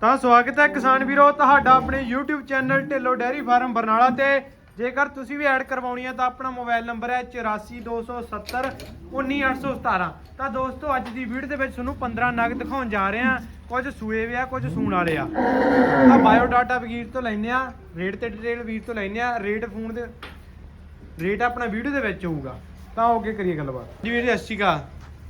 ਤਾਂ ਸਵਾਗਤ ਹੈ ਕਿਸਾਨ ਵੀਰੋ, ਤੁਹਾਡਾ ਆਪਣੇ YouTube channel Dhillon dairy farm Barnala ਤੇ। ਜੇਕਰ ਤੁਸੀਂ ਵੀ ਐਡ ਕਰਵਾਉਣੀ ਹੈ ਤਾਂ ਆਪਣਾ ਮੋਬਾਈਲ ਨੰਬਰ ਹੈ 84270 19817 ਤਾਂ ਦੋਸਤੋ, ਅੱਜ ਦੀ ਵੀਡੀਓ ਦੇ ਵਿੱਚ ਤੁਹਾਨੂੰ 15 ਨਗ ਦਿਖਾਉਣ ਜਾ ਰਹੇ ਹਾਂ। ਕੁਝ ਸੂਏ ਵੀ ਆ ਕੁਝ ਸੂਣ ਵਾਲੇ ਆ। ਤਾਂ ਬਾਇਓ ਡਾਟਾ ਵਗੀਰ ਤੋਂ ਲੈਨੇ ਆ ਰੇਟ ਤੇ ਡਿਟੇਲ ਵੀਰ ਤੋਂ ਲੈਨੇ ਆ ਰੇਟ ਫੋਨ ਦੇ ਰੇਟ ਆਪਣਾ ਵੀਡੀਓ ਦੇ ਵਿੱਚ ਹੋਊਗਾ। ਤਾਂ ਅੱਗੇ ਕਰੀਏ ਗੱਲਬਾਤ। ਜੀ ਵੀਰ ਜੀ ਸਤਿ ਸ਼੍ਰੀ ਅਕਾਲ।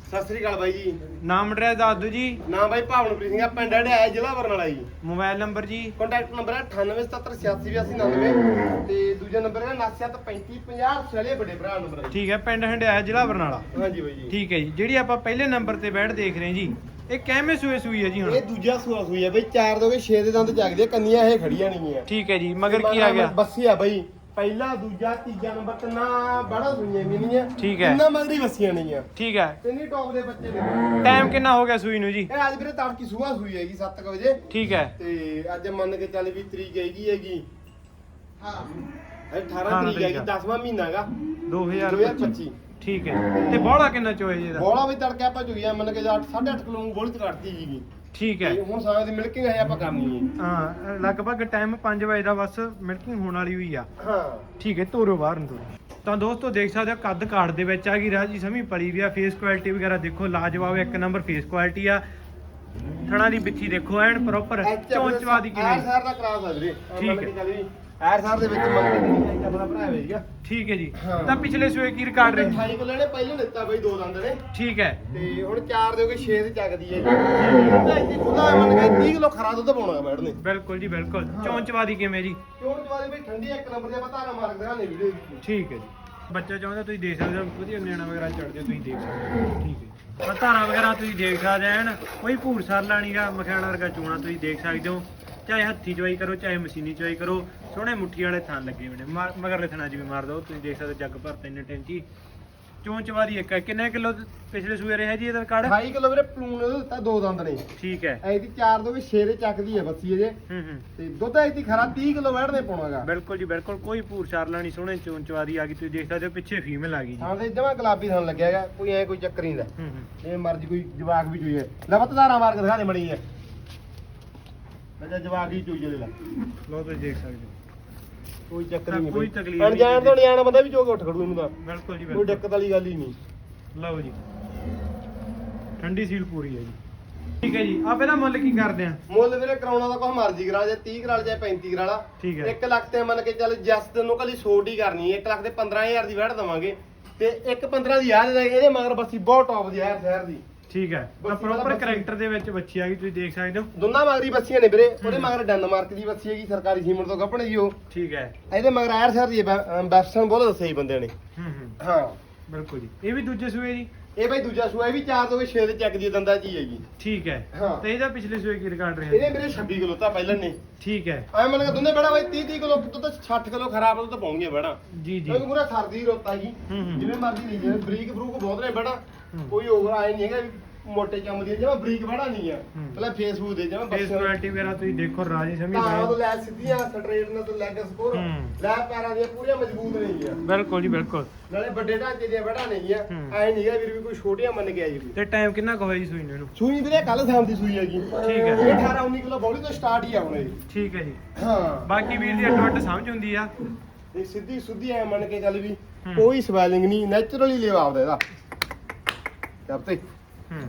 ਸਤਿ ਸ੍ਰੀ ਅਕਾਲ ਬਾਈ ਜੀ। ਨਾਮ ਐਡਰੈਸ ਦੱਸ ਦਿਓ ਜੀ। ਨਾਮ ਬਾਈ ਭਾਵਨਪ੍ਰੀਤ ਸਿੰਘ ਆ ਪਿੰਡ ਅੜਿਆ ਜ਼ਿਲ੍ਹਾ ਬਰਨਾਲਾ ਜੀ। ਮੋਬਾਈਲ ਨੰਬਰ ਜੀ। ਕੰਟੈਕਟ ਨੰਬਰ ਹੈ 9877868299 ਤੇ ਦੂਜਾ ਨੰਬਰ ਹੈ 973550 ਬੜੇ ਭਰਾ ਨੰਬਰ ਹੈ ਠੀਕ ਹੈ ਪਿੰਡ ਹੰਡਿਆਇਆ ਜ਼ਿਲ੍ਹਾ ਬਰਨਾਲਾ। ਹਾਂਜੀ ਬਾਈ ਜੀ। ਠੀਕ ਹੈ ਜੀ ਜਿਹੜੀ ਆਪਾਂ ਪਹਿਲੇ ਨੰਬਰ ਤੇ ਬੈਠ ਦੇਖ ਰਹੇ ਜੀ ਇਹ ਕਿਵੇਂ ਸੂਏ ਸੂਈ ਹੈ ਜੀ ਹੁਣ? ਇਹ ਦੂਜਾ ਸੂਆ ਸੂਈ ਹੈ ਬਈ ਚਾਰ ਦੋਗੇ 6 ਦੇ ਦੰਦ ਜਗਦੇ ਕੰਨੀਆਂ ਇਹ ਖੜੀਆਂ ਨਹੀਂ ਆ ਠੀਕ ਹੈ ਜੀ ਮਗਰ ਕੀ ਆ ਗਿਆ? ਬੱਸੀ ਆ ਬਾਈ। ਪਹਿਲਾ ਦੂਜਾ ਤੀਜਾ ਨੰਬਰ ਤੇ ਨਾ ਬੜਾ ਸੂਈਆਂ ਵੀ ਨਹੀਂ ਆ ਠੀਕ ਹੈ। ਤਿੰਨਾਂ ਮਗਰੀ ਬੱਸੀਆਂ ਨਹੀਂ ਆ ਠੀਕ ਹੈ। ਤਿੰਨੀ ਟੌਪ ਦੇ ਬੱਚੇ ਨੇ। ਟਾਈਮ ਕਿੰਨਾ ਹੋ ਗਿਆ ਸੂਈ ਨੂੰ ਜੀ? ਇਹ ਅੱਜ ਵੀਰੇ ਤੜਕੀ ਸੂਆ ਸੂਈ ਹੈਗੀ 7 ਵਜੇ। ਠੀਕ ਹੈ। ਤੇ ਅੱਜ ਮੰਨ ਕੇ ਚੱਲ ਵੀ ਤਰੀਕ ਹੈਗੀ ਹੈਗੀ। ਹਾਂ ਇਹ 18 18 ਤਰੀਕ ਹੈਗੀ ਤਰੀਕ ਆ। 10ਵਾਂ ਮਹੀਨਾ ਹੈਗਾ। 2025 2025 ਠੀਕ ਹੈ। ਤੇ ਬੋਲਾ ਕਿੰਨਾ ਚੋਏ ਜੀ ਇਹਦਾ? ਬੋਲਾ ਵੀ ਤੜਕੇ ਆਪਾਂ ਚੁਗਿਆ ਮੰਨ ਕੇ 8 8.5 ਕਿਲੋ ਗੋਲੀ ਤੇ ਕੱਟਤੀ ਜੀਗੀ ਠੀਕ ਹੈ। ਤੇ ਹੁਣ ਸਾਰਾ ਦੀ ਮਿਲਕਿੰਗ ਹੈ ਆਪਾਂ ਕਰਨੀ ਹੈ ਹਾਂ ਲਗਭਗ ਟਾਈਮ 5 ਵਜੇ ਦਾ ਬਸ ਮਿਲਕਿੰਗ ਹੋਣ ਵਾਲੀ ਹੋਈ ਆ। ਹਾਂ। ਠੀਕ ਹੈ ਤੋਰੋ ਬਾਹਰ ਨੂੰ ਤੋਰੋ ਤਾਂ ਦੋਸਤੋ ਦੇਖ ਸਕਦੇ ਹੋ ਕੱਦ ਕਾੜ ਦੇ ਵਿੱਚ ਆ ਗਈ ਰਾਜੀ ਸਮੀ ਪਲੀ ਵੀ ਆ। ਫੇਸ ਕੁਆਲਿਟੀ ਵਗੈਰਾ ਦੇਖੋ ਲਾਜਵਾਬ ਇੱਕ ਨੰਬਰ ਫੇਸ ਕੁਆਲਿਟੀ ਆ। ਥਣਾ ਦੀ ਬਿੱਥੀ ਦੇਖੋ ਐਨ ਪ੍ਰੋਪਰ ਚੌਂਚਵਾ ਦੀ ਕਿਵੇਂ। ਸਾਰ ਦਾ ਕਰਾਸ ਆ ਵੀਰੇ। ਠੀਕ ਵੀ ਐਰ ਸਾਰ ਦੇ ਵਿੱਚ ਚੱਲੀ ਆਪਣਾ ਭਰਾ ਹੋਵੇਗਾ ਠੀਕ ਹੈ ਜੀ। ਹਾਂ। ਤਾਂ ਪਿਛਲੇ ਸੂਏ ਕੀ ਰਿਕਾਰਡ ਰਹੇ? 28 ਕਿਲੋ ਨੇ ਪਹਿਲਾਂ ਦਿੱਤਾ ਬਈ ਦੋ ਦੰਦ ਨੇ। ਠੀਕ ਹੈ। ਤੇ ਹੁਣ 4 ਦੇ ਕੇ 6 ਤੇ ਚੱਕਦੀ ਹੈ ਤਾਂ ਇੱਥੇ ਖੁੱਲਾ ਮੰਨ ਕੇ 30 ਕਿਲੋ ਖਰਾ ਦੁੱਧ ਪਾਉਣਾ ਮੈਡਮ ਨੇ। ਬਿਲਕੁਲ ਜੀ ਬਿਲਕੁਲ। ਚੌਂਚਵਾ ਦੀ ਕਿਵੇਂ ਜੀ? ਕਿਉਂ ਜਵਾਰੀ ਬਈ ਠੰਡੀ ਇੱਕ ਨੰਬਰ ਦੇ ਪਤਾ ਨਾ ਮਾਰ ਦਿਖਾਣੇ ਵੀਡੀਓ ਵਿੱਚ ਠੀਕ ਹੈ ਜੀ। ਬੱਚਾ ਚਾਹੁੰਦਾ ਤੁਸੀਂ ਦੇਖ ਸਕਦੇ ਹੋ ਵਧੀਆ ਨਿਆਣਾ ਵਗੈਰਾ ਚੜਦੇ ਤੁਸੀਂ ਦੇਖ ਸਕਦੇ ਹੋ। ਠੀਕ ਹੈ ਪਰ ਧਾਰਾਂ ਵਗੈਰਾ ਤੁਸੀਂ ਦੇਖ ਸਕਦੇ ਐਨ ਕੋਈ ਭੂਰ ਸਰ ਲਾਣੀਗਾ ਮਖਿਆਣਾ ਵਰਗਾ ਚੂਣਾ ਤੁਸੀਂ ਦੇਖ ਸਕਦੇ ਹੋ। ਚਾਹੇ ਹੱਥੀ ਚਵਾਈ ਕਰੋ ਚਾਹੇ ਮਸ਼ੀਨੀ ਚਵਾਈ ਕਰੋ ਸੋਹਣੇ ਮੁੱਠੀ ਵਾਲੇ ਥਾਂ ਲੱਗੇ ਹੋਏ ਨੇ। ਮਾ- ਮਗਰਲੇ ਥਾਂ 'ਚ ਵੀ ਮਾਰ ਦੋ ਤੁਸੀਂ ਦੇਖ ਸਕਦੇ ਹੋ ਜੱਗ ਭਰ ਤਿੰਨ ਟੈਂਕੀ ਚੋਂ ਚਵਾਰੀ ਇੱਕ ਹੈ। ਕਿੰਨੇ ਕਿਲੋ ਪਿਛਲੇ ਸੂਏ ਰਿਹਾ ਜੀ ਇਹਦਾ ਰਿਕਾਰਡ? 28 ਕਿਲੋ ਵੀਰੇ ਪਲੂਨ ਨੇ ਦਿੱਤਾ ਦੋ ਦੰਦ ਨੇ। ਠੀਕ ਹੈ। ਐਦੀ 4 ਦੋ ਵੀ 6 ਦੇ ਚੱਕਦੀ ਹੈ ਬੱਸੀ ਇਹਦੇ ਹੂੰ ਹੂੰ। ਤੇ ਦੁੱਧ ਐਦੀ ਖਰਾ 30 ਕਿਲੋ ਵੈੜ ਦੇ ਪਾਉਣਾਗਾ ਬਿਲਕੁਲ ਜੀ ਬਿਲਕੁਲ। ਕੋਈ ਭੂਰ ਸਾਰ ਲਾਣੀ ਸੋਹਣੇ ਚੋਂ ਚਵਾਰੀ ਆ ਗਈ। ਤੁਸੀਂ ਦੇਖ ਸਕਦੇ ਹੋ ਪਿੱਛੇ ਫੀਮੇਲ ਆ ਗਈ ਜੀ। ਹਾਂ ਤੇ ਜਮਾ ਗੁਲਾਬੀ ਥਣ ਲੱਗਿਆਗਾ ਕੋਈ ਐ ਕੋਈ ਚੱਕਰ ਨਹੀਂ ਦਾ ਹੂੰ ਹੂੰ। ਜਿਵੇਂ ਮਰਜ਼ੀ ਕੋਈ ਜਵਾਕ ਵੀ ਚੋਈਏ। ਲਵਤਦਾਰਾ ਮਾਰ ਕੇ ਦਿਖਾ ਦੇ ਮੜੀ ਹੈ ਮੈਂ ਜਵਾਕ ਹੀ ਚੋਈਏ ਲੈ। ਲੋ ਤੁਸੀਂ ਦੇਖ ਸਕਦੇ ਹੋ। ਕੋਈ ਚੱਕਰ ਨਹੀਂ ਕੋਈ ਤਕਲੀਫ ਨਹੀਂ ਅਣਜਾਣ ਤੋਂ ਨਿਆਣਾ ਬੰਦਾ ਵੀ ਚੋ ਕੇ ਉੱਠ ਖੜੂ ਇਹਨੂੰ ਤਾਂ। ਬਿਲਕੁਲ ਜੀ ਕੋਈ ਬਿਲਕੁਲ। ਦਿੱਕਤ ਵਾਲੀ ਗੱਲ ਹੀ ਨਹੀਂ। ਲਓ ਜੀ। ਠੰਡੀ ਸੀਲ ਪੂਰੀ ਹੈ ਜੀ। ਠੀਕ ਹੈ ਜੀ। ਆਪੇ ਦਾ ਮੁੱਲ ਕੀ ਕਰਦੇ ਆ? ਮੁੱਲ ਵੀਰੇ ਕਰਾਉਣਾ ਤਾਂ ਕੋਈ ਮਰਜ਼ੀ ਕਰਾ ਜੇ 30 ਕਰਾ ਲਾ ਚਾਹੇ 35 ਕਰਾ ਲਾ। ਠੀਕ ਹੈ। 1 ਲੱਖ ਤੇ ਮੰਨ ਕੇ ਚੱਲ ਜਸ ਤੈਨੂੰ ਕੱਲੀ ਛੋਟ ਹੀ ਕਰਨੀ ਹੈ। 1 ਲੱਖ ਤੇ 15000 ਦੀ ਵੜ ਦਵਾਂਗੇ। ਤੇ 1 15 ਦੀ ਯਾਦ ਇਹਦੇ ਮਗਰ ਬੱਸੀ ਬਹੁਤ ਟੌਪ ਦੀ ਹੈ ਸ਼ਹਿਰ ਦੀ। ਠੀਕ ਹੈ। ਤਾਂ ਵਾਲਾ ਪ੍ਰੋਪਰ। ਕੈਰੈਕਟਰ ਦੇ ਵਿੱਚ ਬੱਚੀ ਆ ਗਈ ਤੁਸੀਂ ਦੇਖ ਸਕਦੇ ਹੋ। ਦੋਨਾਂ ਮਗਰੀ ਬੱਸੀਆਂ ਨੇ ਵੀਰੇ ਉਹਦੇ ਮਗਰ ਡੈਨਮਾਰਕ ਦੀ ਬੱਸੀ ਹੈਗੀ ਸਰਕਾਰੀ ਸੀਮਟ ਤੋਂ ਕੱਪਣੇ ਜੀ ਉਹ। ਠੀਕ ਹੈ। ਇਹਦੇ ਮਗਰ ਆਇਰ ਸ਼ਹਿਰ ਦੀ ਵੈਸਟਰਨ ਬੋਲ ਦੱਸਿਆ ਜੀ ਬੰਦਿਆਂ ਨੇ। ਹੂੰ ਹੂੰ। ਹਾਂ। ਬਿਲਕੁਲ ਜੀ। ਇਹ ਵੀ ਦੂਜੇ ਸੂਏ ਜੀ ਇਹ ਬਈ ਦੂਜਾ ਸੂਆ ਇਹ ਵੀ 4 ਤੋਂ 6 ਦੇ ਚੱਕ ਦੀ ਦੰਦਾ ਜੀ ਹੈਗੀ। ਠੀਕ ਹੈ। ਹਾਂ। ਤੇ ਇਹਦਾ ਪਿਛਲੇ ਸੂਏ ਕੀ ਰਿਕਾਰਡ ਰਿਹਾ? ਇਹਦੇ ਮੇਰੇ 26 ਕਿਲੋ ਤਾਂ ਪਹਿਲਾਂ ਨੇ। ਠੀਕ ਹੈ। ਐ ਮੰਨ ਕੇ ਦੋਨੇ ਬੜਾ ਬਾਈ 30 30 ਕਿਲੋ ਤੋਂ ਤਾਂ 60 ਕਿਲੋ ਖਰਾਬ ਤੋਂ ਤਾਂ ਪਾਉਣਗੇ ਬੜਾ। ਜੀ ਜੀ। ਕਿਉਂਕਿ ਪੂਰਾ ਸਰਦੀ ਰੋਤਾ ਹੂੰ ਹੂੰ। ਜਿਵੇਂ ਮਰਜ਼ੀ ਨਹੀਂ ਜਿਵੇਂ ਬਰੀਕ ਬਰੂਕ ਬਹੁਤ ਨੇ ਬੜਾ। ਕੋਈ ਓਵਰ ਆਏ ਨਹੀਂ ਹੈਗਾ ਵੀ ਮੋਟੇ ਚੰਮ ਦੀ ਜਿਵੇਂ ਬਰੀਕ ਬੜਾ ਨਹੀਂ ਆ। ਹੂੰ। ਪਹਿਲਾਂ ਫੇਸਬੁੱਕ ਦੇ ਜਿਵੇਂ ਫੇਸ ਕੁਆਲਿਟੀ ਵਗੈਰਾ ਤੁਸੀਂ ਦੇਖੋ ਰਾਜੀ ਸਮੀ ਤਾਂ ਉਹ ਲੈ ਸਿੱਧੀਆਂ ਸਟ੍ਰੇਟ ਨਾਲ ਤੇ ਲੈਗ ਸਕੋਰ। ਹੂੰ। ਲੈ ਪੈਰਾਂ ਦੀਆਂ ਪੂਰੀਆਂ ਮਜ਼ਬੂਤ ਨਹੀਂ ਆ ਬਿਲਕੁਲ ਜੀ ਬਿਲਕੁਲ। ਨਾਲੇ ਵੱਡੇ ਢਾਂਚੇ ਦੀਆਂ ਬੜਾ ਨਹੀਂ ਆ ਹੂੰ। ਐ ਨਹੀਂ ਹੈਗਾ ਵੀਰ ਵੀ ਕੋਈ ਛੋਟੀਆਂ ਮੰਨ ਕੇ ਆਈ ਵੀ ਤੇ ਟਾਈਮ ਕਿੰਨਾ ਕੁ ਹੋਇਆ ਜੀ ਸੂਈ ਨੂੰ ਇਹਨੂੰ? ਸੂਈ ਵੀਰੇ ਕੱਲ ਸ਼ਾਮ ਦੀ ਸੂਈ ਹੈਗੀ। ਠੀਕ ਹੈ। ਇਹ 18 19 ਕਿਲੋ ਬੋਲੀ ਤੋਂ ਸਟਾਰਟ ਹੀ ਆ ਹੁਣ ਇਹ। ਠੀਕ ਹੈ ਜੀ। ਹਾਂ। ਬਾਕੀ ਵੀਰ ਦੀ ਅੱਡ ਸਮਝ ਹੁੰਦੀ ਆ। ਇਹ ਸਿੱਧੀ ਸੁੱਧੀ ਐ ਮੰਨ ਕੇ ਚੱਲ ਵੀ ਹੂੰ। ਕੋਈ ਸਵੈਲਿੰਗ ਨਹੀਂ ਨੇਚਰਲੀ ਲਿਵਾ ਆਪਦਾ ਇਹਦਾ। ਜਬ ਤੇ। ਹੂੰ।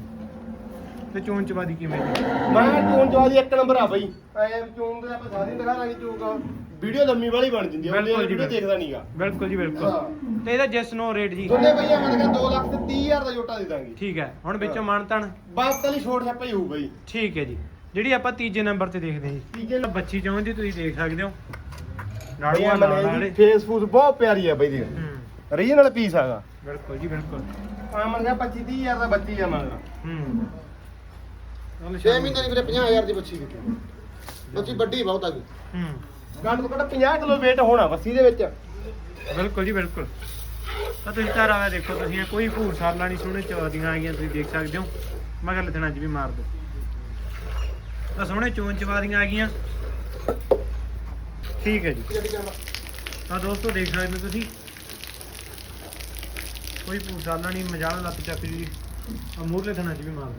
ਤੇ ਚੋਣ ਚਵਾਦੀ ਕਿਵੇਂ ਜੀ ਮੈਂ ਚੋਣ ਜਵਾਦੀ ਇੱਕ ਨੰਬਰ ਆ ਬਈ। ਐ ਚੋਣ ਦੇ ਆਪਾਂ ਸਾਰੀ ਦਿਖਾ ਲਾਂਗੇ ਚੋਣ ਵੀਡੀਓ ਲੰਮੀ ਵਾਲੀ ਬਣ ਜਾਂਦੀ ਆ ਬਿਲਕੁਲ ਜੀ, ਵੀਡੀਓ ਦੇਖਦਾ ਨਹੀਂਗਾ ਬਿਲਕੁਲ। ਜੀ ਬਿਲਕੁਲ। ਹਾਂ। ਤੇ ਇਹਦਾ ਜੈਸ ਨੋ ਰੇਟ ਜੀ। ਦੋਨੇ ਭਈਆ ਮੰਨ ਕੇ 2 ਲੱਖ ਤੇ 30000 ਦਾ ਜੋਟਾ ਦੇ ਦਾਂਗੇ। ਠੀਕ ਹੈ। ਹੁਣ ਵਿੱਚੋਂ ਮਾਨਤਨ ਬਾਤ ਵਾਲੀ ਛੋਟ ਛਾਪਾ ਹੀ ਹੋਊ ਬਈ। ਠੀਕ ਹੈ ਜੀ। ਜਿਹੜੀ ਆਪਾਂ ਤੀਜੇ ਨੰਬਰ ਤੇ ਦੇਖਦੇ ਹਾਂ ਜੀ। ਤੀਜੇ ਤਾਂ ਬੱਚੀ ਚਾਹੁੰਦੀ ਤੁਸੀਂ ਦੇਖ ਸਕਦੇ ਹੋ। ਨਾੜੂਆ ਨਾਲ ਨਾਲੇ। ਫੇਸਬੁੱਕ ਬਹੁਤ ਪਿਆਰੀ ਆ ਬਈ ਦੀ ਹੂੰ। ਰੀਜਨਲ ਪੀਸ ਆਗਾ ਬਿਲਕੁਲ ਜੀ ਬਿਲਕੁਲ। ਆ ਮੰਨ ਗਿਆ 25 30000 ਦਾ ਬੱਚੀ ਆ ਮੰਨ ਹੂੰ। 6 ਮਹੀਨੇ ਦੀ ਵੀਰੇ 50000 ਦੀ ਬੱਚੀ ਵਿਕੀ ਬੱਚੀ ਵੱਡੀ ਬਹੁਤ ਆ ਗਈ ਹੂੰ। ਘੱਟ ਤੋਂ ਘੱਟ 50 ਕਿਲੋ weight ਹੋਣਾ ਬੱਸੀ ਦੇ ਵਿੱਚ। ਬਿਲਕੁਲ ਜੀ ਬਿਲਕੁਲ। ਤਾਂ ਤੁਸੀਂ ਘਰ ਆਵੇ ਦੇਖੋ ਤੁਸੀਂ ਇਹ ਕੋਈ ਭੂਰ ਸਾਲਾ ਨਹੀਂ ਸੋਹਣੇ ਚਵਾਦੀਆਂ ਆਈਆਂ ਤੁਸੀਂ ਦੇਖ ਸਕਦੇ ਹੋ। ਮਗਰ ਲਥਣਾ ਚ ਵੀ ਮਾਰ ਦੋ। ਤਾਂ ਸੋਹਣੇ ਚੋਣ ਚਵਾਦੀਆਂ ਆ ਗਈਆਂ। ਠੀਕ ਹੈ ਜੀ। ਤਾਂ ਦੋਸਤੋ ਦੇਖ ਸਕਦੇ ਹੋ ਤੁਸੀਂ। ਕੋਈ ਭੂਰ ਸਾਲਾ ਨਹੀਂ ਮਜਾਲ ਲੱਤ ਚੱਕ ਜੀ। ਆ ਮੂਰਲੇ ਥਣਾ ਚ ਵੀ ਮਾਰ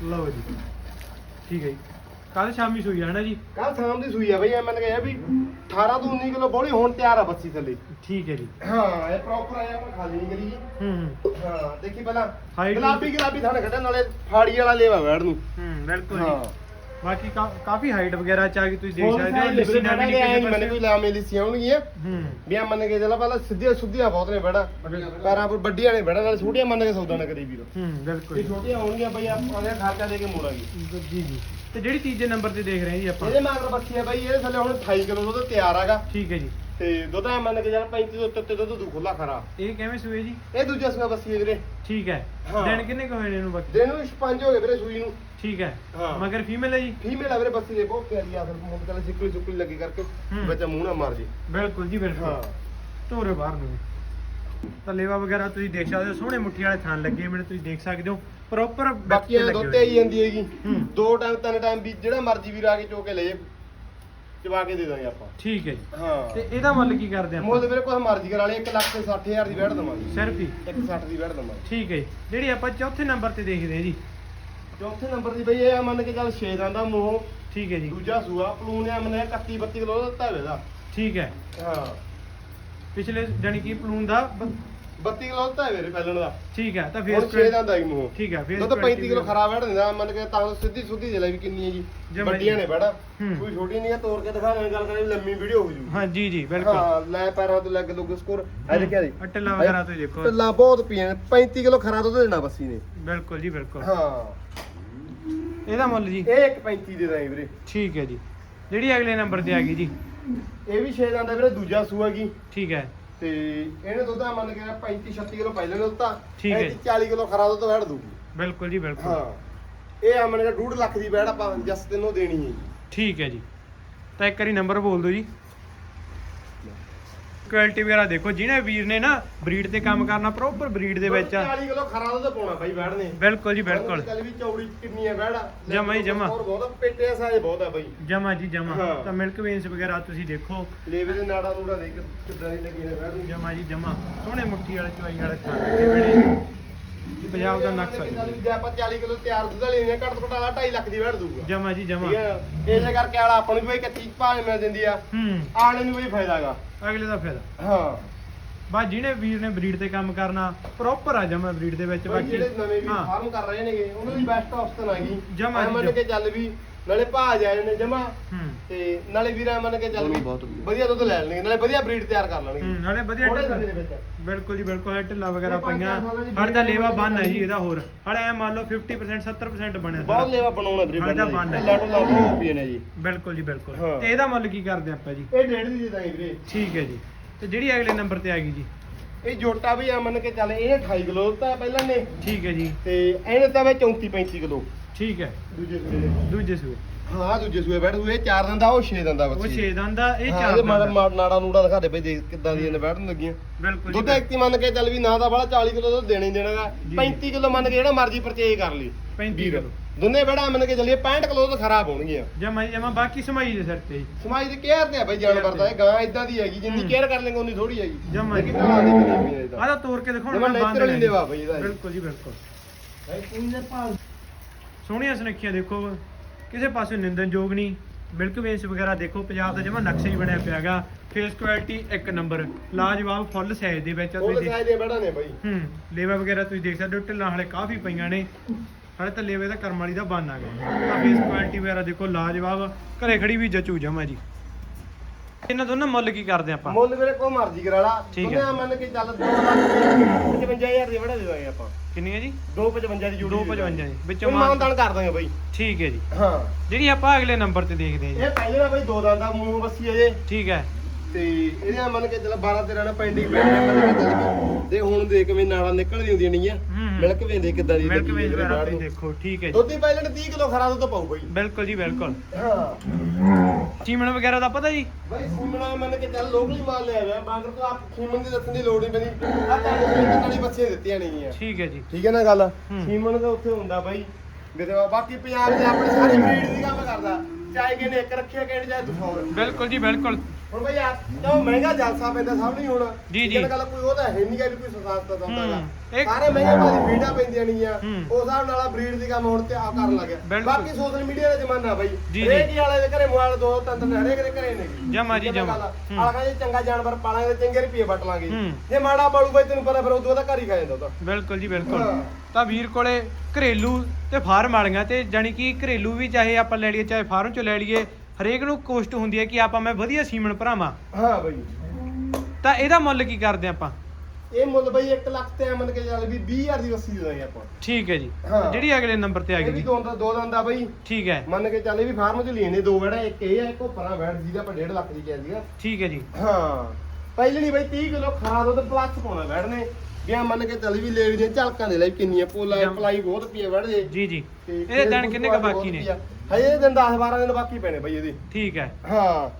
ਦੋ ਲਓ ਜੀ। ਠੀਕ ਹੈ ਜੀ। ਕੱਲ ਸ਼ਾਮੀ ਸੂਈ ਆ ਨਾ ਜੀ? ਕੱਲ ਸ਼ਾਮ ਦੀ ਸੂਈ ਆ ਬਈ ਐ ਮੰਨ ਕੇ ਆ ਵੀ 18 ਤੋਂ 19 ਕਿਲੋ ਬੋਲੀ ਹੁਣ ਤਿਆਰ ਆ ਬੱਸੀ ਥੱਲੇ। ਠੀਕ ਹੈ ਜੀ। ਹਾਂ ਇਹ ਪ੍ਰੋਪਰ ਆਇਆ ਆਪਾਂ ਖਾਲੀ ਨਹੀਂ ਕਰੀ ਹੂੰ ਹੂੰ। ਹਾਂ ਦੇਖੀ ਪਹਿਲਾਂ ਗੁਲਾਬੀ ਗੁਲਾਬੀ ਥਾਣੇ ਕੱਢਣ ਨਾਲੇ ਫਾੜੀ ਵਾਲਾ ਲੇਵਾ ਵੜ ਨੂੰ। ਹੂੰ ਬਿਲਕੁਲ ਹਾਂ। ਜੀ ਬਾਕੀ ਕਾ- ਕਾਫੀ ਹਾਈਟ ਵਗੈਰਾ ਚ ਆ ਗਈ ਤੁਸੀਂ ਦੇਖ ਹੋਰ ਸਕਦੇ ਹੋ ਸਾਰੇ ਲਿਸੀ ਨਾਲ ਵੀ ਨਹੀਂ ਮੈਨੂੰ ਕੋਈ ਲਾਮੇ ਲਿਸੀ ਆਉਣਗੀਆਂ। ਹੂੰ। ਵੀ ਆ ਮੰਨ ਕੇ ਚੱਲਾ ਪਹਿਲਾਂ ਸਿੱਧੀਆਂ ਸੁੱਧੀਆਂ ਬਹੁਤ ਨੇ ਬੜਾ। ਪੈਰਾਂ ਪਰ ਵੱਡੀਆਂ ਨੇ ਬੜਾ ਨਾਲ ਛੋਟੀਆਂ ਮੰਨ ਕੇ ਸੌਦਾ ਨਾ ਕਰੀ ਵੀਰ। ਹੂੰ ਬਿਲਕੁਲ। ਇਹ। ਛੋਟੀਆਂ ਹੋਣਗੀਆਂ ਬਈ ਆਪਾਂ ਨੇ ਖਰਚਾ ਦੇ ਕੇ ਮੋੜਾਂਗੇ। ਜੀ ਜੀ। ਤੇ ਜਿਹੜੀ ਤੀਜੇ ਨੰਬਰ ਤੇ ਦੇਖ ਰਹੇ ਜੀ ਆਪਾਂ। ਇਹਦੇ ਮਗਰ ਬੱਚੀ ਆ ਬਈ ਇਹਦੇ ਥੱਲੇ ਹੁਣ 28 ਕਿਲੋ ਦੁੱਧ ਤਿਆਰ ਹੈਗਾ। ਠੀਕ ਹੈ ਜੀ। ਤੇ ਦੁੱਧ ਆ ਮੰਨ ਕੇ ਚੱਲ 35 ਤੋਂ ਉੱਤੇ ਦੁੱਧ ਦੂ ਖੁੱਲਾ ਖਰਾ। ਇਹ ਕਿਵੇਂ ਸੂਏ ਜੀ? ਇਹ ਦੂਜਾ ਸੂਆ ਬੱਸੀ ਹੈ ਵੀਰੇ। ਠੀਕ ਹੈ। ਦਿਨ ਕਿੰਨੇ ਕੁ ਹੋਏ ਨੇ ਇਹਨੂੰ ਬਾਕੀ ਦਿਨ ਨੂੰ 5 ਹੋ ਗਏ ਵੀਰੇ ਸੂਈ ਨੂੰ। ਠੀਕ ਹੈ। ਹਾਂ। ਮਗਰ ਫੀਮੇਲ ਹੈ ਜੀ? ਫੀਮੇਲ ਆ ਵੀਰੇ ਬੱਸੀ ਦੇ ਬਹੁਤ ਪਿਆਰੀ ਆ ਫਿਰ ਮੁੰਡ ਚੱਲ ਸਿੱਕਲੀ ਸੁੱਕਲੀ ਲੱਗੀ ਕਰਕੇ ਹੂੰ। ਬੱਚਾ ਮੂੰਹ ਨਾ ਮਾਰ ਜੇ। ਬਿਲਕੁਲ ਜੀ ਬਿਲਕੁਲ। ਹਾਂ। ਧੋਰੇ ਬਾਹਰ ਨੂੰ। ਤਾਂ ਲੇਵਾ ਵਗੈਰਾ ਤੁਸੀਂ ਦੇਖ ਸਕਦੇ ਹੋ ਸੋਹਣੇ ਮੁੱਠੀ ਵਾਲੇ ਥਾਨ ਲੱਗੇ ਮੈਨੂੰ ਤੁਸੀਂ ਦੇਖ ਸਕਦੇ ਹੋ ਪ੍ਰੋਪਰ ਬਾਕੀ ਇਹ ਦੁੱਧ ਤੇ ਆਈ ਜਾਂਦੀ ਹੈਗੀ। ਦੋ ਟਾਈਮ ਤਿੰਨ ਟਾਈਮ ਵੀ ਜਿਹੜਾ ਮਰਜ਼ੀ ਵੀਰ ਆ ਕੇ ਚੋ ਕੇ ਲੈ ਜੇ ਚਵਾ ਕੇ ਦੇ ਦਾਂਗੇ ਆਪਾਂ। ਠੀਕ ਹੈ ਜੀ। ਹਾਂ। ਤੇ ਇਹਦਾ ਮੁੱਲ ਕੀ ਕਰਦੇ ਆਪਾਂ? ਮੁੱਲ ਵੀਰੇ ਕੋਈ ਮਰਜ਼ੀ ਕਰਾ ਲਈ 1 ਲੱਖ ਤੇ 60000 ਦੀ ਵੜ ਦਵਾਂਗੇ। ਸਿਰਫ ਹੀ? 160 ਦੀ ਵੜ ਦਵਾਂਗੇ। ਠੀਕ ਹੈ। ਜਿਹੜੀ ਆਪਾਂ ਚੌਥੇ ਨੰਬਰ ਤੇ ਦੇਖਦੇ ਹਾਂ ਜੀ। ਚੌਥੇ ਨੰਬਰ ਦੀ ਬਈ ਇਹ ਆ ਮੰਨ ਕੇ ਚੱਲ 6 ਦਾ ਮੂੰਹ। ਠੀਕ ਹੈ ਜੀ। ਦੂਜਾ ਸੂਆ ਪਲੂਨ ਆ ਮੰਨੇ 31 32 ਕਿਲੋ ਦਾ ਧਾਵੇ ਦਾ ਠੀਕ ਹੈ। ਹਾਂ। ਪਿਛਲੇ ਜਾਨੀ ਕਿ ਪਲੂਨ ਦਾ ਬ- 32 ਕਿਲੋ ਦਾ ਧਾਵੇ ਰੇ ਪਹਿਲਣ ਦਾ। ਠੀਕ ਹੈ ਤਾਂ ਹੁਣ ਫੇਸ 6 ਦਾ ਹੁੰਦਾ ਹੀ ਮੂੰਹ। ਠੀਕ ਹੈ ਫੇਸ ਦੁੱਧ 35 ਕਿਲੋ ਖਰਾਬ ਵੜ ਦਿੰਦਾ ਮੰਨ ਕੇ ਤਾਂ ਸਿੱਧੀ ਸੁੱਧੀ ਜਿਲਾ ਵੀ ਕਿੰਨੀ ਹੈ ਜੀ। ਵੱਡੀਆਂ। ਨੇ ਬੜਾ। ਹੂੰ। ਕੋਈ ਛੋਟੀ ਨਹੀਂ ਹੈ ਤੋੜ ਕੇ ਦਿਖਾ ਦੇ ਗੱਲ ਕਰੇ ਲੰਮੀ ਵੀਡੀਓ ਹੋ ਜੂ ਹਾਂ ਜੀ ਜੀ ਬਿਲਕੁਲ। ਹਾਂ ਲੈ ਪੈਰਾਂ ਤੋਂ ਲੱਗ ਲੋਗ ਸਕੋਰ। ਐ ਦੇਖਿਆ ਜੀ। ਅਟਲਾ ਵਗੈਰਾ ਤੁਸੀਂ ਦੇਖੋ। ਟੱਲਾ ਬਹੁਤ ਪੀਣ 35 ਕਿਲੋ ਖਰਾ ਦੁੱਧ ਦੇਣਾ ਬੱਸੀ ਨੇ। ਬਿਲਕੁਲ ਜੀ ਬਿਲਕੁਲ। ਹਾਂ। ਇਹਦਾ ਮੁੱਲ ਜੀ? ਇਹ ਇੱਕ 35 ਦੇ ਦਾਂਗੇ ਵੀਰੇ। ਠੀਕ ਹੈ ਜੀ। ਜਿਹੜੀ ਅਗਲੇ ਨੰਬਰ ਤੇ ਆ ਗਈ ਜੀ। ਇਹ ਵੀ 6 ਦਾ ਆਂਦਾ ਵੀਰੇ ਦੂਜਾ ਸੂਆ ਕੀ? ਠੀਕ ਹੈ। ਤੇ ਇਹਨੇ ਦੁੱਧ ਆ ਮੰਨ ਕੇ 35 36 ਕਿਲੋ ਪਹਿਲੇ ਦੁੱਧ ਤਾਂ ਠੀਕ ਹੈ। 40 ਕਿਲੋ ਖਰਾ ਦੁੱਧ ਵੜ ਦੂਗੀ ਬਿਲਕੁਲ ਜੀ ਬਿਲਕੁਲ। ਹਾਂ। ਇਹ ਆ ਮੰਨ ਕੇ 2.5 ਲੱਖ ਦੀ ਵੜ ਆਪਾਂ ਜਸ ਤੈਨੂੰ ਦੇਣੀ ਹੈ ਜੀ। ਠੀਕ ਹੈ ਜੀ। ਤਾਂ ਇੱਕ ਵਾਰੀ ਨੰਬਰ ਬੋਲ ਦਿਓ ਜੀ। ਕੁਆਲਿਟੀ ਵਗੈਰਾ ਦੇਖੋ ਜਿਹਨੇ ਵੀਰ ਨੇ ਨਾ ਬਰੀਡ ਤੇ ਕੰਮ ਕਰਨਾ ਪ੍ਰੋਪਰ ਬਰੀਡ ਦੇ ਵਿੱਚ ਆ। 40 ਕਿਲੋ ਖਰਾ ਦੁੱਧ ਪਾਉਣਾ ਬਾਈ ਵੜ ਨੇ। ਬਿਲਕੁਲ ਜੀ ਬਿਲਕੁਲ। ਚੱਲ ਵੀ ਚੌੜੀ ਕਿੰਨੀ ਹੈ ਵੜ ਜਮਾਂ ਹੀ ਜਮਾਂ। ਹੋਰ ਬਹੁਤ ਪੇਟੇ ਸਾਈਜ਼ ਬਹੁਤ ਆ ਬਾਈ। ਜਮਾ ਜੀ ਜਮਾ। ਹਾਂ। ਤਾਂ ਮਿਲਕ ਵੇਨਸ ਵਗੈਰਾ ਤੁਸੀਂ ਦੇਖੋ। ਲੇਵੇ ਦੇ ਨਾੜਾ ਨੂੜਾ ਦੇਖ ਕਿੱਦਾਂ ਦੀ ਲੱਗੀ ਨੇ ਵੜ ਜਮਾ ਜੀ ਜਮਾ। ਸੋਹਣੇ ਮੁੱਠੀ ਵਾਲੇ ਚੁਆਈ ਵਾਲੇ ਥਾਂ ਲੱਗੇ ਬੜੇ ਪੰਜਾਬ ਦਾ ਨਕਸ਼ਾ ਜੀ। ਜੇ ਆਪਾਂ 40 ਕਿਲੋ ਤਿਆਰ ਦੁੱਧ ਲੈਣੇ ਆ ਘੱਟ ਤੋਂ ਘੱਟ 2.5 ਲੱਖ ਦੀ ਵੜ ਦੂਗਾ ਜਮਾ ਜੀ ਜਮਾ। ਠੀਕ ਹੈ ਇਸੇ ਕਰਕੇ ਆਲਾ ਆਪਾਂ ਨੂੰ ਵੀ ਕੱਚੀ ਭਾਜ ਮਿਲ ਜਾਂਦੀ ਆ। ਹੂੰ। ਆਲੇ ਨੂੰ ਵੀ ਫਾਇਦਾਗਾ ਅਗਲੇ ਦਾ ਫਿਰ ਹਾਂ। ਬਸ ਜਿਹਨੇ ਵੀਰ ਨੇ ਬਰੀਡ ਤੇ ਕੰਮ ਕਰਨਾ ਪ੍ਰੋਪਰ ਆ ਜਮਾ ਬਰੀਡ ਦੇ ਵਿੱਚ ਬਾਕੀ। ਜਿਹੜੇ ਨਵੇਂ ਵੀ ਫਾਰਮ ਕਰ ਰਹੇ ਨੇਗੇ ਉਹਨਾਂ ਦੀ ਬੈਸਟ ਆਪਸ਼ਨ ਹੈਗੀ ਜਮਾਂ ਜੀ, ਮੰਨ। ਕੇ ਚੱਲ ਵੀ ਨਾਲੇ ਭਾਜ ਆਏ ਨੇ ਜਮਾ। ਹੂੰ। ਤੇ ਨਾਲੇ ਵੀਰਾਂ ਮੰਨ ਕੇ ਚੱਲ ਵੀ ਵਧੀਆ। ਦੁੱਧ ਲੈ ਲੈਣਗੇ ਨਾਲੇ ਵਧੀਆ ਬਰੀਡ ਤਿਆਰ ਕਰ ਲੈਣਗੇ। ਹੂੰ ਨਾਲੇ ਵਧੀਆ ਸਮੇਂ ਦੇ ਵਿੱਚ। ਬਿਲਕੁਲ ਜੀ ਬਿਲਕੁਲ ਇਹ ਢਿੱਲਾ ਵਗੈਰਾ ਪਈਆਂ। ਦੀ ਹੜ ਦਾ ਲੇਵਾ ਬੰਨ ਹੈ ਜੀ। ਇਹਦਾ ਹੋਰ। ਹੜ ਐ ਮੰਨ ਲਓ 50% 70% ਬਣਿਆ ਬਹੁਤ। ਲੇਵਾ ਬਣਾਉਣਾ ਵੀਰੇ ਹਾਂ, ਇਹਦਾ ਬੰਦ ਹੈ। ਲਾਟੋ ਲਾਟੋ ਨੇ ਜੀ। ਬਿਲਕੁਲ ਜੀ ਬਿਲਕੁਲ। ਹਾਂ। ਤੇ ਇਹਦਾ ਮੁੱਲ ਕੀ ਕਰਦੇ ਆਪਾਂ ਜੀ? ਇਹ ਡੇਢ ਦੀ ਦੇਦਾਂਗੇ ਵੀਰੇ। ਠੀਕ ਹੈ ਜੀ। ਤੇ ਜਿਹੜੀ ਅਗਲੇ ਨੰਬਰ ਤੇ ਆ ਗਈ ਜੀ? ਇਹ ਜੋਟਾ ਵੀ ਆ ਮੰਨ ਕੇ ਚੱਲ ਇਹ 28 ਕਿਲੋ ਤਾਂ ਪਹਿਲਾਂ ਨੇ। ਠੀਕ ਹੈ ਜੀ। ਤੇ ਇਹਨੇ ਤਾਂ ਵੇ 34 35 ਕਿਲੋ। ਠੀਕ ਹੈ। ਦੂਜੇ ਸੂਏ ਦੇ। ਦੂਜੇ ਸੂਏ। ਹਾਂ ਦੂਜੇ ਸੂਏ ਬੈਠ ਸੂਏ 4 ਦਿਨ ਦਾ ਉਹ 6 ਦਿਨ ਦਾ ਉਹ ਬੱਚੀ 6 ਦੰਦ ਦਾ ਇਹ ਹਾਂ, 4 ਇਹਦੇ ਦੰਦ ਮਾੜਾ ਦਾ। ਮਾੜਾ ਨਾੜਾ ਨੂੜਾ ਦਿਖਾ ਦੇ ਬਈ ਦੇਖ ਕਿੱਦਾਂ ਦੀਆਂ ਨੇ ਬੈਠਣ ਲੱਗੀਆਂ। ਬਿਲਕੁਲ ਜੀ ਦੁੱਧ ਐਕਟੀ ਮੰਨ ਕੇ ਚੱਲ ਵੀ ਨਾ ਤਾਂ ਬੜਾ 40 ਕਿਲੋ ਦੁੱਧ ਦੇਣਾ ਜੀ। 35 ਕਿਲੋ ਮੰਨ ਕੇ ਜਿਹੜਾ ਮਰਜ਼ੀ ਪਰਚੇਜ ਕਰ ਲਈ 35 ਵੀਰ। ਕਿਲੋ। ਦੋਨੇ ਬੜਾ ਮੰਨ ਕੇ ਚੱਲੀਏ 65 ਕਿਲੋ ਦੁੱਧ ਖਰਾਬ ਹੋਣਗੀਆਂ। ਜਮਾ ਜੀ ਜਮਾ ਬਾਕੀ ਸਮਾਈ ਦੇ ਸਿਰ ਤੇ। ਜੀ ਸਮਾਜ ਦੀ ਕੇਅਰ ਤੇ ਆ ਬਈ ਜਾਨਵਰ ਦਾ ਇਹ ਗਾਂ ਇਦਾਂ ਦੀ ਹੈਗੀ ਜਿੰਨੀ। ਕੇਅਰ ਕਰ ਲੇਗਾ ਉਨੀ ਥੋੜੀ ਹੈਗੀ। ਜਮਾਂ ਲੇਕਿਨ ਢਾਲਾਂ ਦੀ ਕਰੀਬ ਨਹੀਂ ਇਹਦਾ। ਆਹ ਤਾਂ ਤੋੜ ਕੇ ਦਿਖਾਉਣਾ ਬੰਦ natural ਹੀ ਲੈਣੀ। ਦੇਵਾ ਬਈ ਇਹਦਾ। ਬਿਲਕੁਲ ਜੀ ਬਿਲਕੁਲ। ਭਾਈ ਕੁੰਜੇ ਭਾਲ ਸੋਹਣੀਆਂ ਸੁਨੱਖੀਆਂ ਦੇਖੋ। ਕਿਸੇ ਪਾਸੇ ਨਿੰਦਨਯੋਗ ਨਹੀਂ। ਮਿਲਕ ਵੇਸ ਵਗੈਰਾ ਦੇਖੋ ਪੰਜਾਬ ਦਾ ਜਮਾ ਨਕਸ਼ਾ ਹੀ ਬਣਿਆ ਪਿਆਗਾ। ਫੇਸ ਕੁਆਲਿਟੀ ਇੱਕ ਨੰਬਰ ਲਾਜਵਾਬ ਫੁੱਲ ਸਾਈਜ਼ ਦੇ ਵਿੱਚ ਆ ਫੁੱਲ ਤੁਸੀਂ ਦੇਖ- ਸਾਈਜ਼ ਦੇ ਬੜਾ ਨੇ ਬਈ। ਹੂੰ ਲੇਵਾ ਵਗੈਰਾ ਤੁਸੀਂ ਦੇਖ ਸਕਦੇ ਹੋ ਢਿੱਲਾਂ ਹਲੇ ਕਾਫੀ ਪਈਆਂ ਨੇ। ਹਲੇ ਤਾਂ ਲੇਵੇ ਦਾ ਕਰਮ ਵਾਲੀ ਦਾ ਬਣ ਆ ਗਿਆ। ਤਾਂ ਫੇਸ ਕੁਆਲਿਟੀ ਵਗੈਰਾ ਦੇਖੋ ਲਾਜਵਾਬ। ਘਰੇ ਖੜੀ ਵੀ ਜਚੂ ਜਮਾ ਜੀ। ਇਹਨਾਂ ਦੋਨਾਂ ਮੁੱਲ ਕੀ ਕਰਦੇ ਆਪਾਂ? ਮੁੱਲ ਵੀਰੇ ਕੋ ਮਰਜ਼ੀ ਕਰਾ ਲਾ। ਠੀਕ ਹੈ। ਮੰਨ ਕੇ ਚੱਲ 2 ਲੱਖ 55000 ਦੀ ਬੜਾ ਦੇ ਦਾਂਗੇ ਆਪਾਂ। ਕਿੰਨੀ ਹੈ ਜੀ 255 ਦੀ ਜੋੜੀ 255 ਜੀ। ਵਿੱਚੋਂ ਵਿੱਚੋਂ ਮਾਨਦਾਨ ਕਰ ਦਾਂਗੇ ਬਈ। ਠੀਕ ਹੈ ਜੀ। ਹਾਂ। ਜਿਹੜੀ ਆਪਾਂ ਅਗਲੇ ਨੰਬਰ ਤੇ ਦੇਖਦੇ ਹਾਂ ਜੀ। ਇਹ ਪਹਿਲੇ ਨਾ ਬਈ ਦੋ ਦੰਦ ਦਾ ਮੂੰਹ ਬੱਸੀ ਅਜੇ ਠੀਕ ਹੈ। ਤੇ ਇਹਦੇ ਮੰਨ ਕੇ ਚੱਲ 12 13 ਨਾਲ ਪੈਂਡਿੰਗ ਪੈਂਡ ਮੰਨ ਕੇ ਚੱਲ ਵੀ। ਦੇ ਹੁਣ ਦੇ ਕਿਵੇਂ ਨਾਲਾਂ ਨਿਕਲਦੀ ਹੁੰਦੀਆਂ ਨਹੀਂਆਂ ਹੂੰ। ਮਿਲਕ ਵੇਂਦੇ ਕਿੱਦਾਂ ਦੀ ਮਿਲਕ ਵਗੈਰਾ ਤੁਸੀਂ ਨੂੰ। ਦੇਖੋ ਠੀਕ ਹੈ ਜੀ। ਦੁੱਧ ਪਹਿਲੇ 30 ਕਿਲੋ ਖਰਾ ਦੁੱਧ ਪਾਉ ਬਈ। ਬਿਲਕੁਲ ਜੀ ਬਿਲਕੁਲ। ਹਾਂ। ਚੀਮਣ ਵਗੈਰਾ ਦਾ ਪਤਾ ਜੀ? ਬਈ ਸੀਮਣਾ ਮੰਨ ਕੇ ਚੱਲ ਲੋਕਲੀ ਮਾਲ ਲਿਆ ਹੋਇਆ ਬਾਗਰ ਤੋਂ ਆਪ ਸੀਮਨ ਦੀ ਦੱਸਣ ਦੀ ਲੋੜ ਨਹੀਂ ਪੈਂਦੀ ਆ ਤਾਂ ਸੀਮਨ ਵਾਲੀ ਬੱਚੇ ਦਿੱਤੀਆਂ ਨੇਗੀਆਂ। ਠੀਕ ਹੈ ਜੀ। ਠੀਕ ਹੈ ਨਾ ਗੱਲ? ਹੂੰ। ਸੀਮਨ ਦਾ ਉੱਥੇ ਹੁੰਦਾ ਬਾਈ। ਕਿਤੇ ਬਾਕੀ ਪੰਜਾਬ ਦੇ ਆਪਣੇ ਸਾਰੀ ਬਰੀਡ ਦੀ ਗੱਲ ਕਰਦਾ। ਚਾਹੇ ਕਿਨੇ ਇੱਕ ਰੱਖਿਆ ਕਿਹਨੇ ਚਾਹੇ ਦੂਸਰਾ। ਬਿਲਕੁਲ ਜੀ ਬਿਲਕੁਲ। ਹੁਣ ਬਈ ਆ ਤਾਂ ਮਹਿੰਗਾ ਜਲਸਾ ਪੈਂਦਾ ਸਭ ਨੂੰ ਹੁਣ ਜੀ, ਜੀ। ਗੱਲ ਕੋਈ ਉਹਦਾ ਹੈ ਨਹੀਂ ਗਾ ਵੀ ਕੋਈ ਸਸਤਾ ਦੰਦਾ ਹੂੰ। ਗਾ ਇੱਕ- ਸਾਰੇ ਮਹਿੰਗੇ ਭਾਜੀ ਬਰੀਡਾਂ ਪੈਂਦੀਆਂ ਨਹੀਂ ਆ ਹੂੰ। ਉਸ ਹਿਸਾਬ ਨਾਲ ਬਰੀਡ ਦੀ ਕੰਮ ਹੁਣ ਤੇ ਆ ਕਰਨ ਲੱਗਿਆ ਬਿਲਕੁਲ। ਬਾਕੀ ਸੋਸ਼ਲ ਮੀਡੀਆ ਦਾ ਜ਼ਮਾਨਾ ਬਈ ਜੀ, ਜੀ। ਹਰੇਕ ਹੀ ਵਾਲੇ ਦੇ ਘਰੇ ਮੋਬਾਈਲ ਦੋ ਤਿੰਨ ਤਿੰਨ ਹਰੇਕ ਦੇ ਘਰੇ ਨੇ ਜਮਾਂ ਜੀ, ਜਮਾਂ। ਹੂੰ। ਆਲਾ ਜੇ ਚੰਗਾ ਜਾਨਵਰ ਪਾਲਾਂਗੇ ਤੇ ਚੰਗੇ ਰੁਪਏ ਵਟ ਲਾਂਗੇ ਹੂੰ। ਜੇ ਮਾੜਾ ਪਾਲੂ ਬਈ ਤੈਨੂੰ ਪਤਾ ਫਿਰ ਉਦੋਂ ਉਹਦਾ ਘਰ ਹੀ ਖਾ ਜਾਂਦਾ ਉਹਦਾ ਬਿਲਕੁਲ ਜੀ ਬਿਲਕੁਲ ਹਾਂ। ਤਾਂ ਵੀਰ ਕੋਲੇ ਘਰੇਲੂ ਤੇ ਫਾਰਮ ਵਾਲੀਆਂ ਤੇ ਜਾਣੀ ਕਿ ਘਰੇਲੂ ਵੀ ਚਾਹੇ ਆਪਾਂ ਲੈ ਲਈਏ ਚਾਹੇ ਫਾਰਮ ਚੋਂ ਲੈ ਲਈਏ ਹਰੇਕ ਨੂੰ ਕੋਸ਼ਟ ਹੁੰਦੀ ਹੈ ਕਿ ਆਪਾਂ ਮੈਂ ਵਧੀਆ ਸੀਮਨ ਭਰਾਵਾਂ। ਹਾਂ ਬਈ। ਤਾਂ ਇਹਦਾ ਮੁੱਲ ਕੀ ਕਰਦੇ ਆਪਾਂ? ਇਹ ਮੁੱਲ ਬਈ 1 ਲੱਖ ਤੇ ਮੰਨ ਕੇ ਚੱਲ ਵੀ 20000 ਦੀ ਵਸੀ ਦੇ ਦਾਂਗੇ ਆਪਾਂ। ਠੀਕ ਹੈ ਜੀ। ਹਾਂ। ਜਿਹੜੀ ਅਗਲੇ ਨੰਬਰ ਤੇ ਆ ਇਹ ਗਈ ਵੀ ਜੀ। ਦੋ ਦਾ ਦੋ ਦੰਦਾ ਬਈ। ਠੀਕ ਹੈ। ਮੰਨ ਕੇ ਚੱਲੇ ਵੀ ਫਾਰਮ ਚ ਲੈਣੇ ਦੋ ਵੜਾ ਇੱਕ ਇਹ ਆ ਇੱਕ ਉਹ ਪਰਾਂ ਵੜ ਜਿਹਦਾ ਆਪਾਂ 1.5 ਲੱਖ ਦੀ ਕਿਹਾ ਸੀਗਾ। ਠੀਕ ਹੈ ਜੀ। ਹਾਂ। ਪਹਿਲੇ ਨਹੀਂ ਬਈ 30 ਕਿਲੋ ਖਰਾ ਦੁੱਧ ਪਲੱਸ ਪਾਉਣਾ ਵੜਨੇ ਗਿਆ ਮੰਨ ਕੇ ਚੱਲ ਵੀ ਲੈ ਦੀਆਂ ਝਲਕਾਂ ਦੇ ਲਈ ਕਿੰਨੀਆਂ ਪੋਲਾ ਜਮ- ਪਲਾਈ ਬਹੁਤ ਪੀਏ ਵੜਦੇ ਜੀ। ਜੀ ਤੇ ਇਹਦੇ ਦਿਨ ਕਿੰਨੇ ਕ ਬਾਕੀ ਨੇ? ਹਜੇ ਦਿਨ 10 12 ਦਿਨ ਬਾਕੀ ਪੈਣੇ ਬਈ ਇਹਦੇ। ਠੀਕ ਹੈ। ਹਾਂ।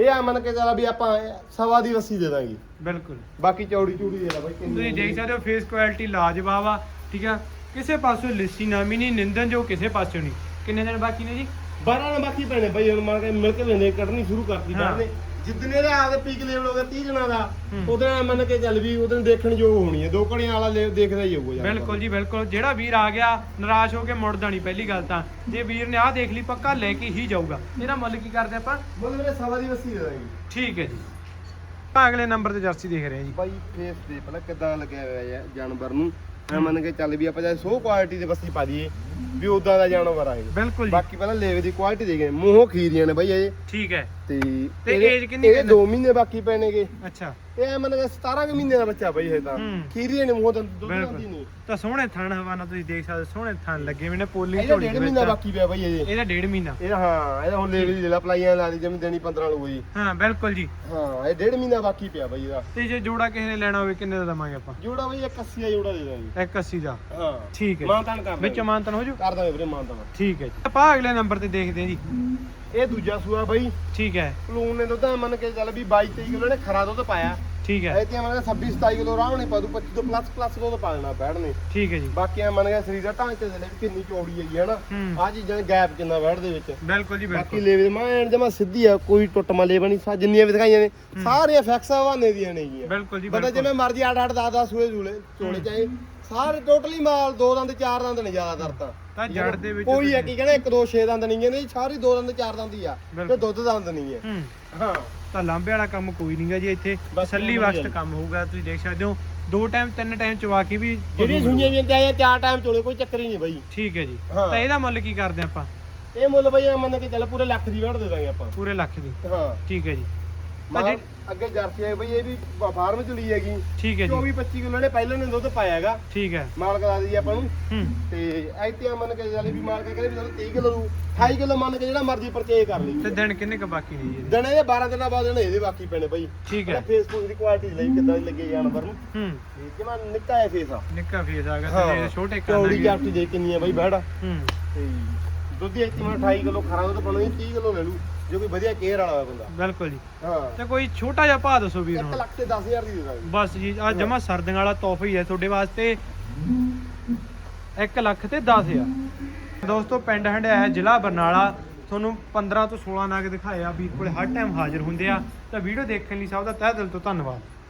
ਇਹ ਆ ਮੰਨ ਕੇ ਚੱਲ ਵੀ ਆਪਾਂ ਸਵਾ ਦੀ ਵਸੀ ਦੇ ਦਾਂਗੇ। ਬਿਲਕੁਲ। ਬਾਕੀ ਚੌੜੀ ਚੂੜੀ ਦੇ ਲਾ ਬਈ ਕਿੰਨੀ ਤੁਸੀਂ ਦੇਖ ਸਕਦੇ ਹੋ ਫੇਸ ਕੁਆਲਿਟੀ ਲਾਜਵਾਬ ਆ ਠੀਕ ਆ? ਕਿਸੇ ਪਾਸੋਂ ਲਿੱਸੀ ਨਾਮੀ ਨਹੀਂ ਨਿੰਦਨ ਜੋ ਕਿਸੇ ਪਾਸੋਂ ਨਹੀਂ। ਕਿੰਨੇ ਦਿਨ ਬਾਕੀ ਨੇ ਜੀ? 12 ਦਿਨ ਬਾਕੀ ਪੈਣੇ ਬਈ ਹੁਣ ਮੰਨ ਕੇ ਮਿਲ ਕੇ ਲੈਣੇ ਕੱਢਣੀ ਸ਼ੁਰੂ ਕਰਤੀ। ਬਾਅਦ ਜਿੱਦਨ ਇਹਦਾ ਆਪਦੇ ਪੀਕ ਲੈਵਲ ਹੋ ਗਿਆ 30 ਜਣਾ ਦਾ। ਉਦੋਂ ਮੰਨ ਕੇ ਚੱਲ ਵੀ ਉਦੋਂ ਦੇਖਣ ਯੋਗ ਹੋਣੀ ਹੈ। ਦੋ ਕੜੀਆਂ ਵਾਲਾ ਲੈ- ਦੇਖਦਾ ਹੀ ਹੋਊਗਾ ਯਾਰ ਬਿਲਕੁਲ ਜੀ ਬਿਲਕੁਲ। ਜਿਹੜਾ ਵੀਰ ਆ ਗਿਆ ਨਿਰਾਸ਼ ਹੋ ਕੇ ਮੁੜਦਾ ਨਹੀਂ ਪਹਿਲੀ ਗੱਲ ਤਾਂ। ਜੇ ਵੀਰ ਨੇ ਆਹ ਦੇਖ ਲਈ ਪੱਕਾ ਲੈ ਕੇ ਹੀ ਜਾਊਗਾ। ਇਹਦਾ ਮੁੱਲ ਕੀ ਕਰਦੇ ਆਪਾਂ? ਮੁੱਲ ਮੇਰੇ ਸਵਾ ਦੀ ਵਸੀ ਦੇ ਦਾਂਗੇ ਠੀਕ ਹੈ ਜੀ। ਆਪਾਂ ਅਗਲੇ ਨੰਬਰ ਤੇ ਜਰਸੀ ਦੇਖ ਰਹੇ ਹਾਂ ਜੀ। ਬਾਈ ਫੇਸ ਦੇ ਪਹਿਲਾਂ ਕਿਦਾਂ ਲੱਗਿਆ ਹੋਇਆ ਹੈ ਜਾਨਵਰ ਨੂੰ। ਐ ਮੰਨ ਕੇ ਚੱਲ ਵੀ ਆਪਾਂ ਜੇ ਸੋ ਕੁਆਲਿਟੀ ਦੇ ਵਸੀ ਪਾ ਦਈਏ ਵੀ ਉਦਾਂ ਦਾ ਜਾਨਵਰ ਆ ਇਹ। ਬਿਲਕੁਲ ਜੀ। ਬਾਕੀ ਪਹਿਲਾਂ ਲੇਵੇ ਦੀ ਕੁਆਲਿਟੀ ਦੇਖੇ ਮੂੰਹੋਂ ਖੀਰੀਆਂ ਨੇ ਬਾਈ ਇਹ। ਠੀਕ ਹੈ। ਤੇ ਤੇ ਇਹਦੇ- age ਕਿੰਨੀ ਇਹਦੇ ਕਿੰਨੀ? 2 ਮਹੀਨੇ ਬਾਕੀ ਪੈਣਗੇ। ਅੱਛਾ। ਇਹ ਐ ਮੰਨ ਕੇ 17 ਕੁ ਮਹੀਨੇ ਦਾ ਬੱਚਾ ਬਾਈ ਇਹ ਤਾਂ। ਹੂੰ। ਖੀਰੀਆਂ ਨੇ ਮੂੰਹ ਤੋਂ ਦੁੱਧ ਬਿਲਕੁਲ। ਨਹੀਂ ਤਾਂ ਸੋਹਣੇ ਥਣ ਹਵਾਨਾ ਤੁਸੀਂ ਦੇਖ ਸਕਦੇ ਹੋ, ਸੋਹਣੇ ਥਣ ਲੱਗੇ ਹੋਏ ਨੇ ਪੋਲੀ ਇਹਦਾ ਝੋਲੀ ਡੇਢ ਦੇ ਮਹੀਨਾ ਵਿੱਚ ਬਾਕੀ ਪਿਆ ਬਾਈ ਇਹ। ਇਹਦਾ ਡੇਢ ਮਹੀਨਾ। ਇਹ ਹਾਂ ਇਹਦਾ ਹੁਣ ਲੇਵੇ ਦੀ ਲੈ ਲਾ ਪਲਾਈਆਂ ਲਾ ਦੀ ਜਿਵੇਂ ਦੇਣੀ 15 ਲਊ ਜੀ ਹਾਂ ਬਿਲਕੁਲ ਜੀ। ਹਾਂ ਇਹ ਡੇਢ ਮਹੀਨਾ ਬਾਕੀ ਪਿਆ ਬਾਈ ਇਹਦਾ। ਤੇ ਜੇ ਜੋੜਾ ਕਿਸੇ ਨੇ ਲੈਣਾ ਹੋਵੇ ਕਿੰਨੇ ਦਾ ਦਵਾਂਗੇ ਆਪਾਂ? ਜੋੜਾ ਬਾਈ 81 ਦਾ ਜੋੜਾ ਦੇ ਦਾਂਗੇ। 180 ਦਾ। ਹਾਂ। ਠੀਕ ਹੈ ਮਾਨਤਾਨ ਕਰ ਵਿੱਚ ਮਾਨਤਨ ਹੋ ਜੂ? ਕਰ ਦਾਂਗੇ ਵੀਰੇ ਮਾਨਤਾਨ। ਠੀਕ ਹੈ ਜੀ। ਆਪਾਂ ਅਗਲੇ ਨੰਬਰ ਤੇ ਦੇਖਦੇ ਹਾਂ ਜੀ। ਇਹ ਦੂਜਾ ਸੂਆ ਬਾਈ। ਠੀਕ ਹੈ। ਪਲੂਨ ਨੇ ਦੁੱਧ ਮੰਨ ਕੇ ਚੱਲ ਵੀ 22 23 ਕਿਲੋ ਨੇ ਖਰਾ ਦੁੱਧ ਪਾਇਆ। ਠੀਕ ਹੈ। ਇਹ ਤੇ ਮੰਨ ਕੇ 26 27 ਕਿਲੋ ਆਰਾਮ ਨਹੀਂ ਪਾਦੂ 25 ਤੋਂ ਪਲੱਸ ਪਲੱਸ ਦੁੱਧ ਪਾ ਦੇਣਾ ਬੈਠਨੇ ਠੀਕ ਹੈ ਜੀ। ਬਾਕੀ ਐ ਮੰਨ ਕੇ ਸਰੀਰ ਦਾ ਢਾਂਚੇ ਦੇ ਲਈ ਵੀ ਕਿੰਨੀ ਚੌੜੀ ਹੈਗੀ ਹੈ ਨਾ। ਆ ਚੀਜ਼ਾਂ ਦੇ ਗੈਪ ਕਿੰਨਾ ਬੈਠ ਦੇ ਵਿੱਚ। ਬਿਲਕੁਲ ਜੀ ਬਾਕੀ ਬਿਲਕੁਲ। ਲੇਵੇ ਮੈਂ ਐਨ ਜਮਾ ਸਿੱਧੀ ਆ ਕੋਈ ਟੁੱਟ ਮਾ ਲੇਵਾ ਨਹੀਂ ਸਾ ਜਿੰਨੀਆਂ ਵੀ ਦਿਖਾਈਆਂ ਨੇ ਸਾਰੀਆਂ ਫੈਕਸ ਹਵਾਨੇ ਦੀਆਂ ਨੇਗੀਆਂ ਬਿਲਕੁਲ ਜੀ ਬਿਲਕੁਲ ਜਿਵੇਂ ਮਰਜ਼ੀ 8 8 10 10 ਸੂਏ ਜੂਲੇ ਚੋਲੇ ਚਾਹੇ ਸਾਰੇ ਟੋਟਲੀ ਮਾਲ ਦੋ ਦੰਦ ਚਾਰ ਦੰਦ ਨੇ ਜ਼ਿਆਦਾਤਰ ਤਾਂ। ਤਾਂ ਜੜ ਦੇ ਵਿੱਚ ਕੋਈ ਹੈ ਕੀ ਕਹਿੰਦਾ ਇੱਕ ਦੋ ਛੇ ਦੰਦ ਨਹੀਂ ਸਾਰੀ ਦੋ ਦੰਦ ਚਾਰ ਦੰਦ ਹੀ ਆ ਤੇ। ਦੁੱਧ ਦੰਦ ਨਹੀਂ ਹੈ। ਹੂੰ। ਤਾਂ ਲਾਂਬੇ ਵਾਲਾ ਕੰਮ ਕੋਈ ਨਹੀਂਗਾ ਜੀ ਇੱਥੇ। ਤਸੱਲੀ ਵਾਸਤੇ। ਕੰਮ ਹੋਊਗਾ ਤੁਸੀਂ ਦੇਖ ਸਕਦੇ ਹੋ। ਦੋ ਟਾਈਮ ਤਿੰਨ ਟਾਈਮ ਚਵਾ ਕੇ ਵੀ ਜਿਹੜੀ ਸੁਣੀਆਂ ਵੀ ਚਾਹੇ ਚਾਰ ਟਾਈਮ ਚੋਲੇ ਕੋਈ ਚੱਕਰ ਹੀ ਨਹੀਂ ਬਾਈ। ਠੀਕ ਹੈ ਜੀ। ਤਾਂ ਇਹਦਾ ਮੁੱਲ ਕੀ ਕਰਦੇ ਆਪਾਂ? ਇਹ ਮੁੱਲ ਬਾਈ ਮੰਨ ਕੇ ਚੱਲ ਪੂਰੇ ਲੱਖ ਦੀ ਵੜ ਦੇ ਦਾਂਗੇ ਆਪਾਂ। ਪੂਰੇ ਲੱਖ ਦੀ। ਹਾਂ। ਠੀਕ ਹੈ ਜੀ। ਮਾਲ ਜੀ- ਅੱਗੇ ਜਰਸੀ ਹੈ ਬਈ ਇਹ ਵੀ ਫਾਰਮ ਚ ਲਈ ਹੈਗੀ। ਠੀਕ ਹੈ ਜੀ। 24 25 ਕਿਲੋ ਨੇ ਪਹਿਲਾਂ ਨੇ ਦੁੱਧ ਪਾਇਆ ਹੈਗਾ। ਠੀਕ ਹੈ। ਮਾਲਕ ਦਾ ਦੀ ਆਪਾਂ ਨੂੰ। ਹੂੰ। ਤੇ ਐਤਿਆ ਮੰਨ ਕੇ ਚੱਲ ਵੀ ਮਾਲਕ ਕਹਿੰਦੇ ਵੀ ਸਾਨੂੰ 30 ਕਿਲੋ ਨੂੰ 28 ਕਿਲੋ ਮੰਨ ਕੇ ਜਿਹੜਾ ਮਰਜ਼ੀ ਪਰਚੇਜ ਕਰ ਲਈ ਤੇ ਦਿਨ ਕਿੰਨੇ ਕ ਬਾਕੀ ਨੇ ਜੀ? ਦਿਨ ਇਹਦੇ 12 ਦਿਨਾਂ ਬਾਅਦ ਇਹਦੇ ਬਾਕੀ ਪੈਣੇ ਬਈ। ਠੀਕ ਹੈ। ਫੇਸਬੁੱਕ ਦੀ ਕੁਆਲਿਟੀ ਲਈ ਕਿੱਦਾਂ ਦੀ ਲੱਗੇ ਜਾਨਵਰ ਨੂੰ। ਹੂੰ। ਤੇ ਜਿਵੇਂ ਨਿੱਕਾ ਹੈ ਫੇਸ ਆ। ਨਿੱਕਾ ਫੇਸ ਆ ਗਿਆ ਤੇ ਛੋਟੇ ਚੌੜੀ ਕੰਨ ਜਾਫਟੀ ਦੇ ਕਿੰਨੀ ਆ ਬਈ ਬੈੜਾ ਹੂੰ। ਤੇ ਦੁੱਧ ਦੀ ਇੱਥੇ ਮੈਂ 28 ਕਿਲੋ ਖਰਾ ਦੁੱਧ ਬਣਾਉਣੀ 30 ਕਿਲੋ ਲੈ ਲੂ ਜੇ ਕੋਈ ਵਧੀਆ ਕੇਅਰ ਵਾਲਾ ਹੋਇਆ ਬੰਦਾ। ਬਿਲਕੁਲ ਜੀ। ਹਾਂ। ਤੇ ਕੋਈ ਛੋਟਾ ਜਿਹਾ ਭਾਅ ਦੱਸੋ ਵੀਰ 1 ਨੂੰ ਲੱਖ ਤੇ 10000 ਦੀ ਦੇ ਦਾਂਗੇ। ਬਸ ਜੀ ਆ ਜਮਾ ਸਰਦੀਆਂ ਵਾਲਾ ਤੋਹਫਾ ਹੀ ਹੈ ਤੁਹਾਡੇ ਵਾਸਤੇ। 1 ਲੱਖ ਤੇ 10000 ਦੋਸਤੋ ਪਿੰਡ ਹੰਡਿਆ ਜ਼ਿਲ੍ਹਾ ਬਰਨਾਲਾ। ਤੁਹਾਨੂੰ 15 ਤੋਂ 16 ਨਾਗ ਦਿਖਾਏ ਆ ਵੀਰ ਕੋਲੇ ਹਰ ਟਾਈਮ ਹਾਜ਼ਰ ਹੁੰਦੇ ਆ। ਤਾਂ ਵੀਡੀਓ ਦੇਖਣ ਲਈ ਸਭ ਦਾ ਤਹਿ ਦਿਲ ਤੋਂ ਧੰਨਵਾਦ।